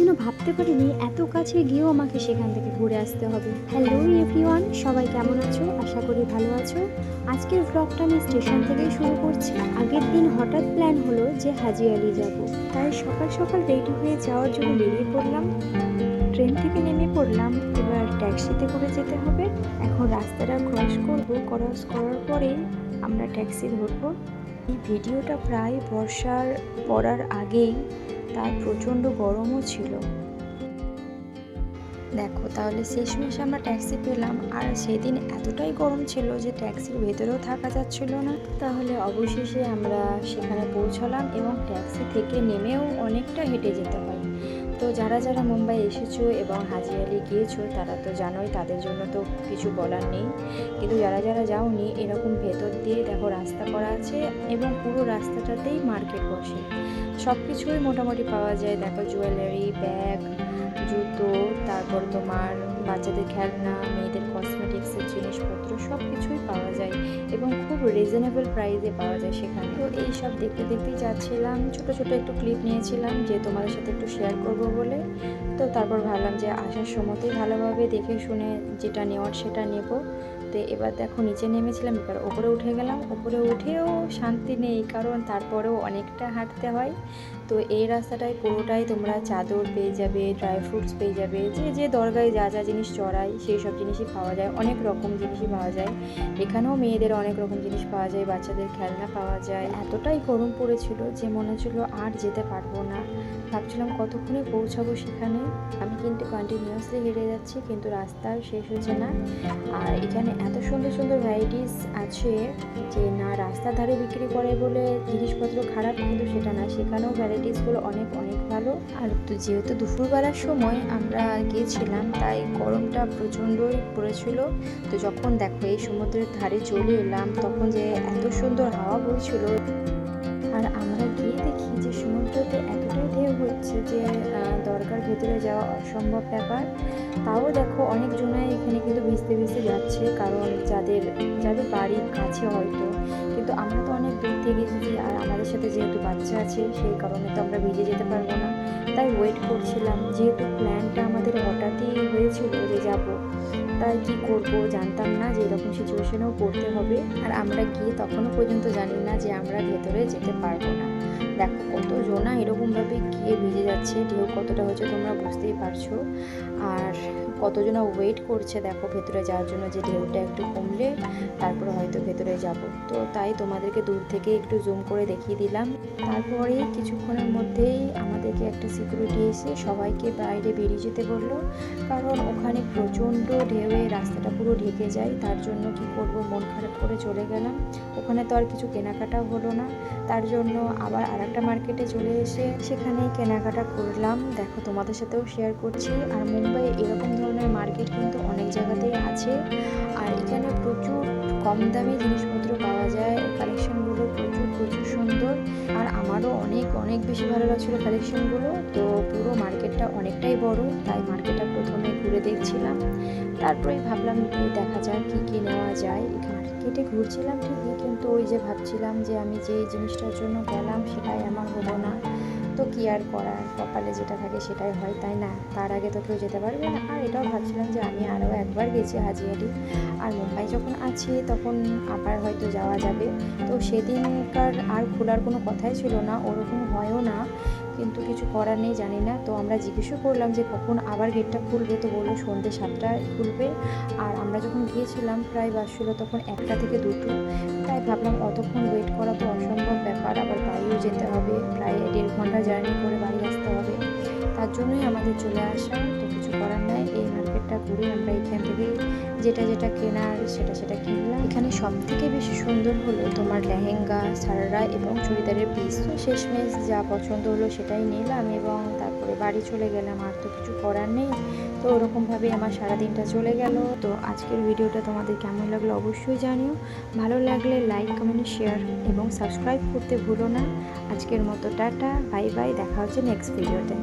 কোনোদিনও ভাবতে পারিনি এত কাছে গিয়েও আমাকে সেখান থেকে ঘুরে আসতে হবে। হ্যালো এভরিওয়ান সবাই কেমন আছো? আশা করি ভালো আছো। আজকের ব্লগটা আমি স্টেশন থেকে শুরু করছি। আগের দিন হঠাৎ প্ল্যান হলো যে হাজি আলি যাব। তাই সকাল সকাল রেডি হয়ে যাওয়ার জন্য বেরিয়ে পড়লাম। ট্রেন থেকে নেমে পড়লাম। এবার ট্যাক্সিতে করে যেতে হবে। এখন রাস্তাটা ক্রস করব। ক্রস করার পরেই আমরা ট্যাক্সি ধরবো। এই ভিডিওটা প্রায় বর্ষার পড়ার আগেই তার প্রচণ্ড গরমও ছিল। দেখো, তাহলে শেষমেশ আমরা ট্যাক্সি পেলাম। আর সেদিন এতটাই গরম ছিল যে ট্যাক্সির ভেতরেও থাকা যাচ্ছিল না। তাহলে অবশেষে আমরা সেখানে পৌঁছলাম এবং ট্যাক্সি থেকে নেমেও অনেকটা হেঁটে যেতে হয়। তো যারা যারা মুম্বাই এসেছ এবং হাজি আলি গিয়েছো, তারা তো জানোই তাদের জন্য তো কিছু বলার নেই। কিন্তু যারা যারা যাওনি, এরকম ভেতর দিয়ে দেখো রাস্তা করা আছে এবং পুরো রাস্তাটাতেই মার্কেট বসে। সব কিছুই মোটামুটি পাওয়া যায়। দেখো জুয়েলারি, ব্যাগ, জুতো, তারপর তোমার বাচ্চাদের খেলনা, মেয়েদের কসমেটিক্সের জিনিসপত্র সব কিছুই পাওয়া যায় এবং খুব রিজনেবল প্রাইসে পাওয়া যায় সেখানে। তো এই সব দেখতে দেখতেই যাচ্ছিলাম, ছোট ছোট একটু ক্লিপ নিয়েছিলাম যে তোমাদের সাথে একটু শেয়ার করব বলে। তো তারপর ভাবলাম যে আসার সময়তেই ভালোভাবে দেখে শুনে যেটা নেওয়ার সেটা নেব। তো এবার দেখো নিচে নেমেছিলাম, এবার ওপরে উঠে গেলাম। ওপরে উঠেও শান্তি নেই, কারণ তারপরেও অনেকটা হাঁটতে হয়। তো এই রাস্তাটায় পুরোটাই তোমরা চাদর পেয়ে যাবে ড্রাই ফ্রুটস পেয়ে যাবে, যে যে দরগায় যা যা জিনিস চড়ায় সেই সব জিনিসই পাওয়া যায়। অনেক রকম জিনিসই পাওয়া যায়। এখানেও মেয়েদের অনেক রকম জিনিস পাওয়া যায়, বাচ্চাদের খেলনা পাওয়া যায়, এতটাই গরম পড়েছিল যে মনে হচ্ছিল আর যেতে পারব না। ভাবছিলাম কতক্ষণে পৌঁছাবো সেখানে। আমি কিন্তু কন্টিনিউয়াসলি হেঁটে যাচ্ছি, কিন্তু রাস্তা শেষ হচ্ছে না। আর এখানে এত সুন্দর সুন্দর ভ্যারাইটিস আছে যে না রাস্তার ধারে বিক্রি করে বলে জিনিসপত্র খারাপ, কিন্তু সেটা না। সেখানেও ভ্যারাইটিসগুলো অনেক অনেক ভালো। আর তো যেহেতু দুপুরবেলার সময় আমরা গিয়েছিলাম তাই গরমটা প্রচণ্ডই পড়েছিল। তো যখন দেখো এই সমুদ্রের ধারে চলে এলাম, তখন যে এত সুন্দর হাওয়া বইছিল। আর আমরা গিয়ে দেখি যে সমুদ্রতে এতটাই ঢেউ হচ্ছে যে দরকার ভেতরে যাওয়া অসম্ভব ব্যাপার। তাও দেখো অনেক জনাই এখানে কিন্তু ভিজতে ভিজতে যাচ্ছে, কারণ যাদের যাদের বাড়ির কাছে হয়তো। কিন্তু আমরা তো অনেক দূর থেকে এসেছি আর আমাদের সাথে যেহেতু বাচ্চা আছে, সেই কারণে তো আমরা ভিজে যেতে পারব না। তাই ওয়েট করছিলাম, যেহেতু প্ল্যানটা আমাদের হঠাৎই হয়েছিল যে যাব। তাই কি করব জানতাম না যে এরকম সিচুয়েশনেও পড়তে হবে, আর আমরা গিয়ে তখনও পর্যন্ত জানি না যে আমরা ভেতরে যেতে পারব না। দেখো কত জোনা এরকমভাবে গিয়ে ভিজে যাচ্ছে, ঢেউ কতটা হচ্ছে তোমরা বুঝতেই পারছ। কতজনা ওয়েট করছে দেখো ভেতরে যাওয়ার জন্য যে ঢেউটা একটু কমলে তারপরে হয়তো ভেতরে যাব। তো তাই তোমাদেরকে দূর থেকে একটু জুম করে দেখিয়ে দিলাম। তারপরে কিছুক্ষণের মধ্যেই আমাদেরকে একটা সিকিউরিটি এসে সবাইকে বাইরে বেরিয়ে যেতে বলল। কারণ ওখানে প্রচণ্ড ঢেউয়ে রাস্তাটা পুরো ঢেকে যায়, তার জন্য কি করব, মন খারাপ করে চলে গেলাম। ওখানে তো আর কিছু কেনাকাটাও হলো না। তার জন্য আবার আর একটা মার্কেটে চলে এসে সেখানেই কেনাকাটা করলাম। দেখো তোমাদের সাথেও শেয়ার করছি। আর মুম্বাই এরকম ধরনের মার্কেট কিন্তু অনেক জায়গাতেই আছে। আর এখানে প্রচুর কম দামি জিনিসপত্র পাওয়া যায়। কালেকশনগুলো প্রচুর প্রচুর সুন্দর। আর আমারও অনেক অনেক বেশি ভালো লাগছিল কালেকশনগুলো তো পুরো মার্কেটটা অনেকটাই বড়, তাই মার্কেটটা প্রথমে ঘুরে দেখছিলাম। তারপরে ভাবলাম দেখা যাক কী কী নেওয়া যায়। মার্কেটে ঘুরছিলাম ঠিকই, কিন্তু ওই যে ভাবছিলাম যে আমি যে জিনিসটার জন্য গেলাম সেটাই আমার হলো না। কি আর করার? কপালে যেটা থাকে সেটাই হয়, তাই না? তার আগে তো কেউ যেতে পারবে না। আর এটাও ভাবছিলাম যে আমি আরও একবার গেছি হাজিয়ারি। আর মুম্বাই যখন আছি তখন আবার হয়তো যাওয়া যাবে। তো সেদিনকার আর খোলার কোনো কথাই ছিল না, ওরকম হয়ও না। কিন্তু কিছু করার নেই, জানি না। তো আমরা জিজ্ঞেসও করলাম যে কখন আবার গেটটা খুলবে? তো বলল সন্ধ্যে সাতটায় খুলবে। আর আমরা যখন গিয়েছিলাম প্রায় বাসছিল তখন একটা থেকে দুটো। তাই ভাবলাম অতক্ষণ ওয়েট করা তো অসম্ভব। যেতে হবে, প্রায় দেড় ঘণ্টা জার্নি করে বাড়ি আসতে হবে। তার জন্যই আমাদের চলে আসা তো কিছু করার নাই। এই মার্কেটটা ঘুরে আমরা এখান থেকে যেটা যেটা কেনার, সেটা সেটা কিনলাম। এখানে সব থেকে বেশি সুন্দর হলো তোমার লেহেঙ্গা, সারারা এবং চুড়িদারের পিস তো শেষমেশ যা পছন্দ হলো সেটাই নিলাম এবং তারপরে বাড়ি চলে গেলাম। আর তো কিছু করার নেই। তো ওরকমভাবে আমার সারাদিনটা চলে গেল। তো আজকের ভিডিওটা তোমাদের কেমন লাগল অবশ্যই জানিও। ভালো লাগলে লাইক কমেন্ট শেয়ার এবং সাবস্ক্রাইব করতে ভুলো না। আজকের মতো টাটা বাই বাই দেখা হচ্ছে নেক্সট ভিডিওতে